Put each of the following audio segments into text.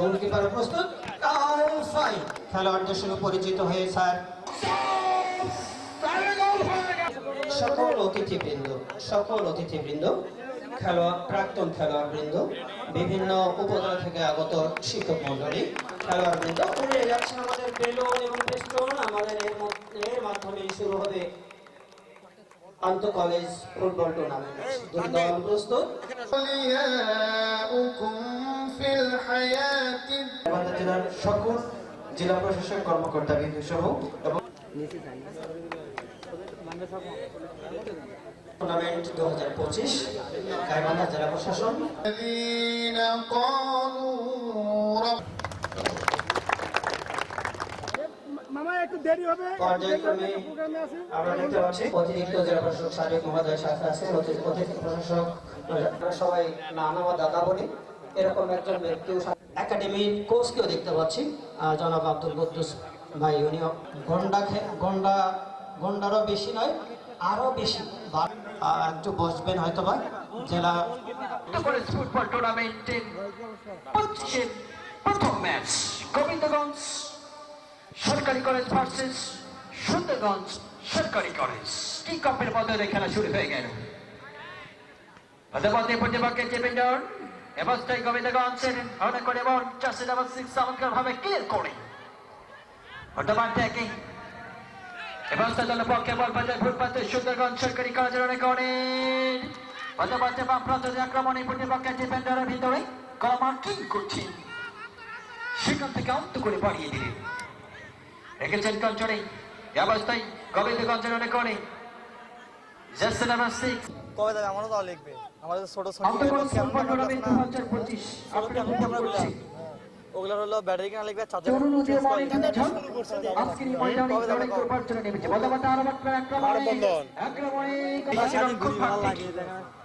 Goalkeeper প্রস্তুত খেলোয়াড়দের সঙ্গে পরিচিত হয়ে, স্যার। সকল অতিথিবৃন্দ সকল অতিথিবৃন্দ খেলোয়াড় প্রাক্তন খেলোয়াড়বৃন্দ, বিভিন্ন উপজেলা থেকে আগত শিক্ষক মন্ডলী খেলোয়াড়বৃন্দ উড়ে যাচ্ছে আমাদের বেলুন এবং পেস্টন আমাদের এর মাধ্যমে শুরু হবে আন্ত কলেজ ফুটবল টুর্নামেন্ট দুই দল প্রস্তুত। জেলার সকল জেলা প্রশাসক কর্মকর্তাবৃন্দ সহ এবং টুর্নামেন্ট দু হাজার পঁচিশ জেলা প্রশাসন। অতিরিক্ত জেলা প্রশাসক সবাই নানা দাদা বলি। এরকম একজন ব্যক্তিও একাডেমির কোচকেও দেখতে পাচ্ছি। জনাব আব্দুল কুদ্দুস ভাই উনি গন্ডা গন্ডা গন্ডারও বেশি নয় আরও বেশি। একটু বসবেন হয়তো বা জেলা সরকারি কলেজ ভার্সেস সুন্দরগঞ্জ সরকারি কলেজ। কি কাপের মধ্যে খেলা শুরু হয়ে গেল? প্রতিপক্ষের ডিফেন্ডার অবস্থায় গোবিন্দগঞ্জের অনেক করে বল চাষে ডাবল সিক্স চমৎকার ভাবে ক্লিয়ার করে বর্তমান থেকে অবস্থা দল পক্ষে বল বাজার ফুটপাতে সুন্দরগঞ্জ সরকারি কলেজের অনেক অনেক পদপথে বাম প্রান্তে আক্রমণে প্রতিপক্ষের ডিফেন্ডারের ভিতরে। কমার্কিং করছেন সেখান থেকে অন্ত করে বাড়িয়ে দিলেন রেখেছেন কঞ্চনে। অবস্থায় গোবিন্দগঞ্জের অনেক অনেক জাস্ট নাম্বার সিক্স কবে যাবে আমারও তাও লিখবে। আমাদের ছোট ছোট অন্তর্গত ফুটবল টুর্নামেন্ট দু হাজার পঁচিশ আপনারা ফুটবল করছেন ওগুলো হলো ব্যাটারি কেনা লিখবে চার্জার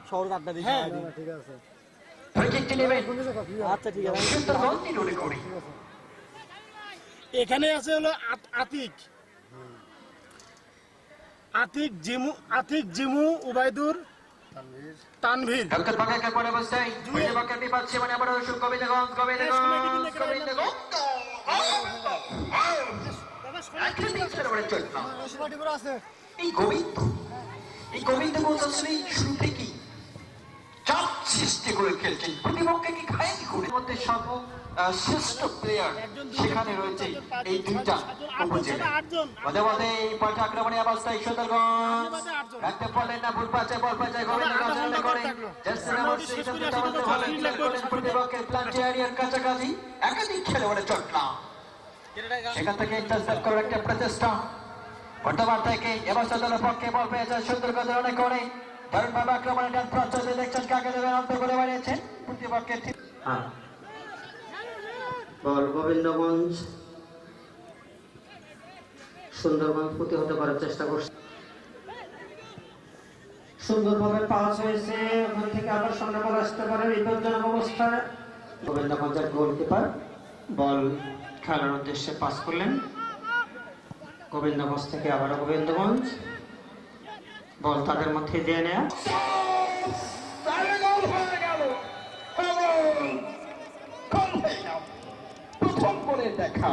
শহর আড্ডা ঠিক আছে। আচ্ছা ঠিক আছে। এখানে আছে হলো আত- আতিক। আতিক জিমু আতিক জিমু উবাইদুর তানভীর। ডক্টর পরে মানে আবার অসুখ গোবিন্দগঞ্জ দেখো একটা দিক ছেড়ে এই গোবিন্দ এই গোবিন্দগঞ্জ বলতে শুরু থেকেই চাপ সৃষ্টি করে খেলছেন প্রতিপক্ষকে কি করে মধ্যে সর্ব শ্রেষ্ঠ প্লেয়ার সেখানে রয়েছে এই দুইটা উপজেলা মধ্যে মধ্যে এই পাল্টা আক্রমণে অবস্থায় সুন্দরগঞ্জ রাখতে পারলেন না ভুল পাচ্ছে বল পাচ্ছে করে প্রতিপক্ষের প্লান্টি এরিয়ার কাছাকাছি। একাধিক খেলোয়াড়ে সেখান থেকে ইন্টারসেপ্ট করার একটা প্রচেষ্টা। বর্তমান থেকে এবছর দলের পক্ষে বল পেয়েছে সুন্দরগঞ্জ অনেক দারুণভাবে আক্রমণে ডান দেখছেন কাকে দেবেন অন্ত করে বাড়িয়েছেন। প্রতিপক্ষের হ্যাঁ। বল গোবিন্দগঞ্জ সুন্দরগঞ্জ প্রতিহত করার চেষ্টা করছে। সুন্দরভাবে পাস হয়েছে ওখান থেকে আবার সামনে বল আসতে পারে বিপজ্জনক অবস্থায় গোবিন্দগঞ্জের গোলকিপার বল খেলার উদ্দেশ্যে পাস করলেন। গোবিন্দগঞ্জ থেকে আবারও গোবিন্দগঞ্জ। বল তাদের মধ্যে দিয়ে নেয়া। দেখা।